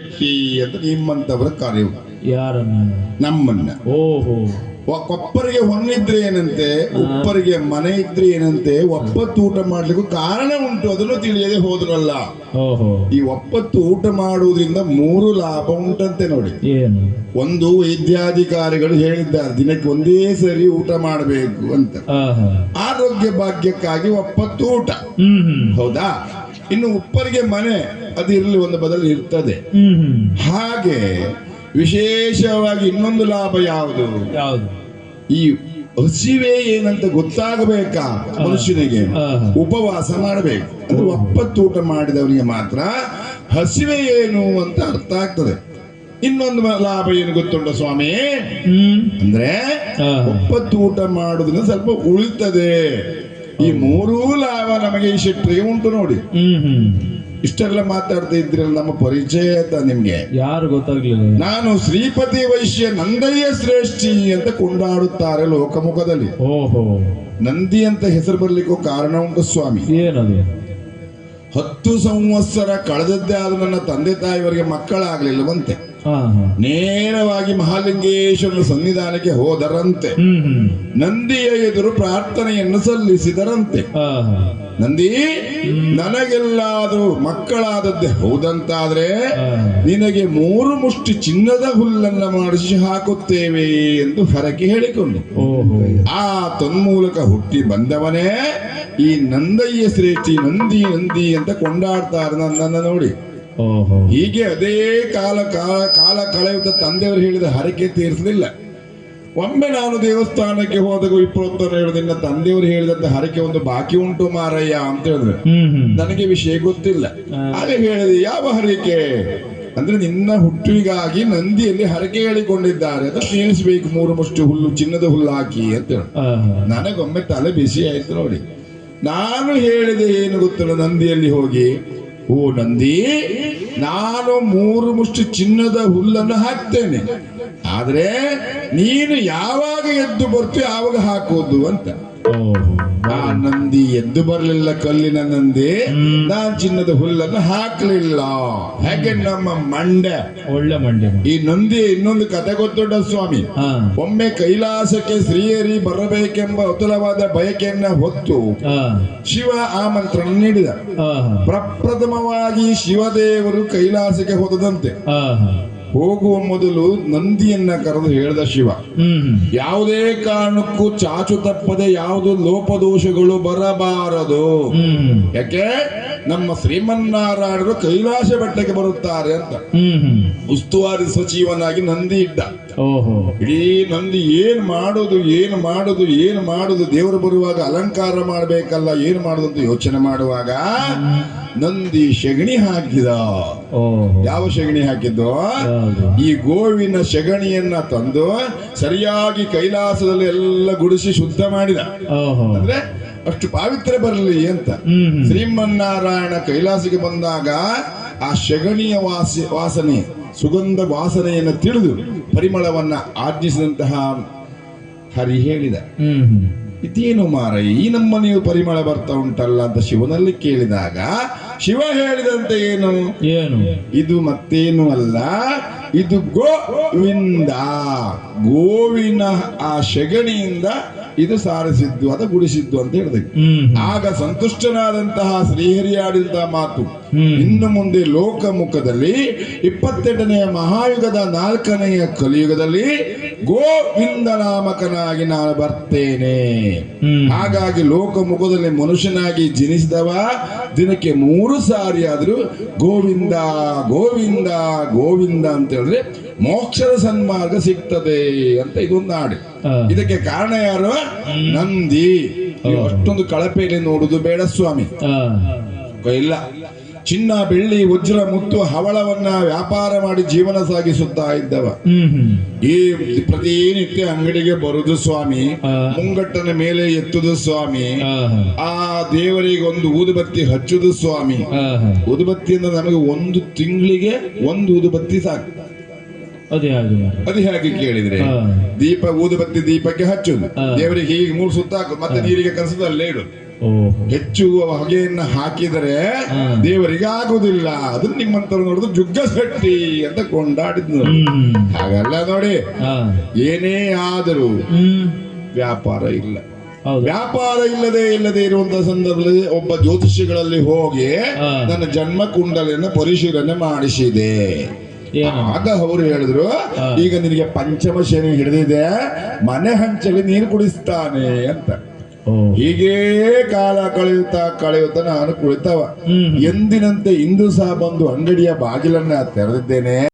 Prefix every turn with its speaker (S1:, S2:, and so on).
S1: ಅಂತ ನಿಮ್ಮಂತವರ ಕಾರ್ಯ
S2: ಯಾರನ್ನ?
S1: ನಮ್ಮನ್ನ.
S2: ಓಹೋ.
S1: ಕೊಪ್ಪರಿಗೆ ಹೊನ್ನಿದ್ರೆ ಏನಂತೆ? ಒಪ್ಪರಿಗೆ ಮನೆ ಇದ್ರೆ ಏನಂತೆ? ಒಪ್ಪತ್ತು ಊಟ ಮಾಡ್ಲಿಕ್ಕೂ ಕಾರಣ ಉಂಟು. ಅದನ್ನು ತಿಳಿಯದೆ ಹೋದ್ರಲ್ಲ. ಈ ಒಪ್ಪತ್ತು ಊಟ ಮಾಡುವುದರಿಂದ ಮೂರು ಲಾಭ ಉಂಟಂತೆ ನೋಡಿ. ಒಂದು ವೈದ್ಯಾಧಿಕಾರಿಗಳು ಹೇಳಿದ್ದಾರೆ ದಿನಕ್ಕೆ ಒಂದೇ ಸರಿ ಊಟ ಮಾಡಬೇಕು ಅಂತ. ಆರೋಗ್ಯ ಭಾಗ್ಯಕ್ಕಾಗಿ ಒಪ್ಪತ್ತು ಊಟ. ಹೌದಾ? ಇನ್ನು ಉಪ್ಪರಿಗೆ ಮನೆ ಅದು ಇರಲಿ ಒಂದು ಬದಲು ಇರ್ತದೆ. ಹಾಗೆ ವಿಶೇಷವಾಗಿ ಇನ್ನೊಂದು ಲಾಭ ಯಾವುದು? ಈ ಹಸಿವೆ ಏನಂತ ಗೊತ್ತಾಗಬೇಕಾ ಮನುಷ್ಯನಿಗೆ. ಉಪವಾಸ ಮಾಡಬೇಕು. ಅದು ಒಪ್ಪತ್ತು ಊಟ ಮಾಡಿದವನಿಗೆ ಮಾತ್ರ ಹಸಿವೆ ಏನು ಅಂತ ಅರ್ಥ ಆಗ್ತದೆ. ಇನ್ನೊಂದು ಲಾಭ ಏನು ಗೊತ್ತುಂಟ ಸ್ವಾಮಿ? ಅಂದ್ರೆ. ಒಪ್ಪತ್ತು ಊಟ ಮಾಡುದ್ರಿಂದ ಸ್ವಲ್ಪ ಉಳಿತದೆ. ಈ ಮೂರೂ ಲಾಭ ನಮಗೆ ಈ ಶೆಟ್ಟರಿಗೆ ಉಂಟು ನೋಡಿ. ಇಷ್ಟೆಲ್ಲ ಮಾತಾಡ್ತಾ ಇದ್ರಲ್ಲ ನಮ್ಮ ಪರಿಚಯ ಅಂತ ನಿಮ್ಗೆ.
S2: ಯಾರು ಗೊತ್ತಾಗ್ಲಿಲ್ಲ?
S1: ನಾನು ಶ್ರೀಪತಿ ವೈಶ್ಯ ನಂದಯ್ಯ ಶ್ರೇಷ್ಠಿ ಅಂತ ಕೊಂಡಾಡುತ್ತಾರೆ ಲೋಕಮುಖದಲ್ಲಿ.
S2: ಓಹೋ.
S1: ನಂದಿ ಅಂತ ಹೆಸರು ಬರ್ಲಿಕ್ಕೂ ಕಾರಣ ಉಂಟು ಸ್ವಾಮಿ.
S2: ಏನದು?
S1: ಹತ್ತು ಸಂವತ್ಸರ ಕಳೆದದ್ದೇ ಆದ ನನ್ನ ತಂದೆ ತಾಯಿಯವರಿಗೆ ಮಕ್ಕಳಾಗ್ಲಿಲ್ಲವಂತೆ. ನೇರವಾಗಿ ಮಹಾಲಿಂಗೇಶ್ವರನ ಸನ್ನಿಧಾನಕ್ಕೆ ಹೋದರಂತೆ. ನಂದಿಯ ಎದುರು ಪ್ರಾರ್ಥನೆಯನ್ನು ಸಲ್ಲಿಸಿದರಂತೆ. ನಂದಿ ನನಗೆಲ್ಲಾದ್ರೂ ಮಕ್ಕಳಾದದ್ದೇ ಹೌದಂತಾದ್ರೆ ನಿನಗೆ ಮೂರು ಮುಷ್ಟಿ ಚಿನ್ನದ ಹುಲ್ಲನ್ನ ಮಾಡಿಸಿ ಹಾಕುತ್ತೇವೆ ಎಂದು ಹರಕೆ ಹೇಳಿಕೊಂಡು. ಆ ತನ್ಮೂಲಕ ಹುಟ್ಟಿ ಬಂದವನೇ ಈ ನಂದಯ್ಯ ಶ್ರೇಷ್ಠಿ ನಂದಿ ನಂದಿ ಅಂತ ಕೊಂಡಾಡ್ತಾರೆ ನನ್ನನ್ನು ನೋಡಿ. ಹೀಗೆ ಅದೇ ಕಾಲ ಕಾಲ ಕಾಲ ಕಳೆಯುತ್ತ ತಂದೆಯವರು ಹೇಳಿದ ಹರಕೆ ತೀರಿಸಲಿಲ್ಲ. ಒಮ್ಮೆ ನಾನು ದೇವಸ್ಥಾನಕ್ಕೆ ಹೋದಾಗ ಇಪ್ಪತ್ತೊಂದು ಹೇಳಿದ ನಿನ್ನ ತಂದೆಯವರು ಹೇಳಿದಂತ ಹರಕೆ ಒಂದು ಬಾಕಿ ಉಂಟು ಮಾರಯ್ಯ ಅಂತ ಹೇಳಿದ್ರು. ನನಗೆ ವಿಷಯ ಗೊತ್ತಿಲ್ಲ. ಹಾಗೆ ಹೇಳಿದೆ ಯಾವ ಹರಕೆ? ಅಂದ್ರೆ ನಿನ್ನ ಹುಟ್ಟುವಿಗಾಗಿ ನಂದಿಯಲ್ಲಿ ಹರಕೆ ಹೇಳಿಕೊಂಡಿದ್ದಾರೆ. ಅಂತ ತೀರಿಸಬೇಕು ಮೂರು ಮುಷ್ಟಿ ಹುಲ್ಲು ಚಿನ್ನದ ಹುಲ್ಲು ಹಾಕಿ ಅಂತ ಹೇಳಿ. ನನಗೊಮ್ಮೆ ತಲೆ ಬಿಸಿ ಆಯ್ತು ನೋಡಿ. ನಾನು ಹೇಳಿದೆ ಏನು ಗೊತ್ತಿಲ್ಲ ನಂದಿಯಲ್ಲಿ ಹೋಗಿ. ಓ ನಂದಿ, ನಾನು ಮೂರು ಮುಷ್ಟು ಚಿನ್ನದ ಹುಲ್ಲನ್ನು ಹಾಕ್ತೇನೆ. ಆದ್ರೆ ನೀನು ಯಾವಾಗ ಎದ್ದು ಬರ್ತೀಯ ಆವಾಗ ಹಾಕೋದು ಅಂತ. ಆ ನಂದಿ ಎದ್ದು ಬರಲಿಲ್ಲ ಕಲ್ಲಿನ ನಂದಿ. ನಾನ್ ಚಿನ್ನದ ಹುಲ್ಲನ್ನು ಹಾಕ್ಲಿಲ್ಲ. ಹೇಗೆ ನಮ್ಮ ಮಂಡೆ.
S2: ಒಳ್ಳೆ ಮಂಡ್ಯ
S1: ಈ ನಂದಿ ಇನ್ನೊಂದು ಕತೆ ಗೊತ್ತುಂಟ ಸ್ವಾಮಿ. ಒಮ್ಮೆ ಕೈಲಾಸಕ್ಕೆ ಸ್ತ್ರೀಯರಿ ಬರಬೇಕೆಂಬ ಅತುಲವಾದ ಬಯಕೆಯನ್ನ ಹೊತ್ತು ಶಿವ ಆಮಂತ್ರಣ ನೀಡಿದ. ಪ್ರಪ್ರಥಮವಾಗಿ ಶಿವದೇವರು ಕೈಲಾಸಕ್ಕೆ ಹೋದದಂತೆ. ಹೋಗುವ ಮೊದಲು ನಂದಿಯನ್ನ ಕರೆದು ಹೇಳಿದ ಶಿವ. ಯಾವುದೇ ಕಾರಣಕ್ಕೂ ಚಾಚು ತಪ್ಪದೆ ಯಾವುದು ಲೋಪದೋಷಗಳು ಬರಬಾರದು. ಯಾಕೆ? ನಮ್ಮ ಶ್ರೀಮನ್ನಾರಾಯಣರು ಕೈಲಾಸ ಬೆಟ್ಟಕ್ಕೆ ಬರುತ್ತಾರೆ ಅಂತ. ಉಸ್ತುವಾರಿ ಸಚಿವನಾಗಿ ನಂದಿ ಇದ್ದ. ಇಡೀ ನಂದಿ ಏನ್ ಮಾಡೋದು ಏನು ಮಾಡೋದು ಏನು ಮಾಡೋದು ದೇವರು ಬರುವಾಗ ಅಲಂಕಾರ ಮಾಡಬೇಕಲ್ಲ ಏನು ಮಾಡೋದು ಅಂತ ಯೋಚನೆ ಮಾಡುವಾಗ ನಂದಿ ಶಗಣಿ ಹಾಕಿದ. ಯಾವ ಶಗಣಿ ಹಾಕಿದ್ದು? ಈ ಗೋವಿನ ಶಗಣಿಯನ್ನ ತಂದು ಸರಿಯಾಗಿ ಕೈಲಾಸದಲ್ಲಿ ಎಲ್ಲ ಗುಡಿಸಿ ಶುದ್ಧ ಮಾಡಿದ. ಅಂದ್ರೆ ಅಷ್ಟು ಪಾವಿತ್ರ್ಯ ಬರಲಿ ಅಂತ. ಶ್ರೀಮನ್ನಾರಾಯಣ ಕೈಲಾಸಿಗೆ ಬಂದಾಗ ಆ ಶಗಣಿಯ ವಾಸಿ ವಾಸನೆ ಸುಗಂಧ ವಾಸನೆಯನ್ನು ತಿಳಿದು ಪರಿಮಳವನ್ನ ಆಜ್ಞಿಸಿದಂತಹ ಹರಿ ಹೇಳಿದ. ಇದೇನು ಮಾರ ಈ ನಮ್ಮ ನೀವು ಪರಿಮಳ ಬರ್ತಾ ಉಂಟಲ್ಲ ಅಂತ ಶಿವನಲ್ಲಿ ಕೇಳಿದಾಗ ಶಿವ ಹೇಳಿದಂತೆ ಏನು?
S2: ಏನು?
S1: ಇದು ಮತ್ತೇನು ಅಲ್ಲ ಇದು ಗೋವಿಂದ ಗೋವಿನ ಆ ಶಗಣಿಯಿಂದ ಇದು ಸಾರಿಸಿದ್ದು ಅದ ಗುಡಿಸಿದ್ದು ಅಂತ ಹೇಳಿದೆ ಆಗ ಸಂತುಷ್ಟನಾದಂತಹ ಶ್ರೀಹರಿಯಾಡಿದ ಮಾತು. ಇನ್ನು ಮುಂದೆ ಲೋಕಮುಖದಲ್ಲಿ ಇಪ್ಪತ್ತೆಂಟನೆಯ ಮಹಾಯುಗದ ನಾಲ್ಕನೆಯ ಕಲಿಯುಗದಲ್ಲಿ ಗೋವಿಂದ ನಾಮಕನಾಗಿ ನಾನು ಬರ್ತೇನೆ. ಹಾಗಾಗಿ ಲೋಕಮುಖದಲ್ಲಿ ಮನುಷ್ಯನಾಗಿ ಜನಿಸಿದವ ದಿನಕ್ಕೆ ಮೂರು ಸಾರಿ ಆದರೂ ಗೋವಿಂದ ಗೋವಿಂದ ಗೋವಿಂದ ಅಂತ ಹೇಳಿದ್ರೆ ಮೋಕ್ಷದ ಸನ್ಮಾರ್ಗ ಸಿಗ್ತದೆ ಅಂತ ಇದೊಂದು ಹಾಡು ಇದಕ್ಕೆ ಕಾರಣ ಯಾರು? ನಂದಿ. ಅಷ್ಟೊಂದು ಕಳಪೆಯಲ್ಲಿ ನೋಡುದು ಬೇಡ ಸ್ವಾಮಿ. ಇಲ್ಲ. ಚಿನ್ನ ಬೆಳ್ಳಿ ವಜ್ರ ಮುತ್ತು ಹವಳವನ್ನ ವ್ಯಾಪಾರ ಮಾಡಿ ಜೀವನ ಸಾಗಿಸುತ್ತಾ ಇದ್ದವ. ಈ ಪ್ರತಿನಿತ್ಯ ಅಂಗಡಿಗೆ ಬರುದು ಸ್ವಾಮಿ. ಮುಂಗಟ್ಟನ ಮೇಲೆ ಎತ್ತುದು ಸ್ವಾಮಿ. ಆ ದೇವರಿಗೆ ಒಂದು ಊದುಬತ್ತಿ ಹಚ್ಚುದು ಸ್ವಾಮಿ. ಊದುಬತ್ತಿಯಿಂದ ನಮಗೆ ಒಂದು ತಿಂಗಳಿಗೆ ಒಂದು ಊದುಬತ್ತಿ ಸಾಕು.
S2: ಅದೇ ಹಾಗೆ
S1: ಕೇಳಿದ್ರೆ ದೀಪ ಊದುಬತ್ತಿ ದೀಪಕ್ಕೆ ಹಚ್ಚುದು. ದೇವರಿಗೆ ಹೀಗೆ ಮೂರು ಸುತ್ತ ಹಾಕು ಮತ್ತೆ ನೀರಿಗೆ ಕಸದಲ್ಲಿ ಅಲ್ಲೇ ಇಡು ಹೆಚ್ಚು ಹೊಗೆಯನ್ನ ಹಾಕಿದರೆ ದೇವರಿಗೆ ಆಗುದಿಲ್ಲ ಅದನ್ನ ನಿಮ್ಮಂತರ ನೋಡಿದ್ರು ಜುಗ್ಗ ಶೆಟ್ಟಿ ಅಂತ ಕೊಂಡಾಡಿದ್ನು ಹಾಗಲ್ಲ ನೋಡಿ. ಏನೇ ಆದರೂ ವ್ಯಾಪಾರ ಇಲ್ಲ. ವ್ಯಾಪಾರ ಇಲ್ಲದೆ ಇಲ್ಲದೆ ಇರುವಂತಹ ಸಂದರ್ಭದಲ್ಲಿ ಒಬ್ಬ ಜ್ಯೋತಿಷಿಗಳಲ್ಲಿ ಹೋಗಿ. ನನ್ನ ಜನ್ಮ ಕುಂಡಲಿಯನ್ನು ಪರಿಶೀಲನೆ ಮಾಡಿಸಿದೆ. ಆಗ ಅವರು ಹೇಳಿದ್ರು
S2: ಈಗ
S1: ನಿನಗೆ ಪಂಚಮ ಶನಿ ಹಿಡಿದಿದೆ ಮನೆ ಹಂಚಲಿ ನೀರು ಕುಡಿಸ್ತಾನೆ ಅಂತ. ಹೀಗೇ ಕಾಲ ಕಳೆಯುತ್ತಾ ಕಳೆಯುತ್ತಾ ನಾನು ಕುಳಿತವ. ಎಂದಿನಂತೆ ಇಂದು ಸಹ ಬಂದು ಅಂಗಡಿಯ ಬಾಗಿಲನ್ನ ತೆರೆದಿದ್ದೇನೆ.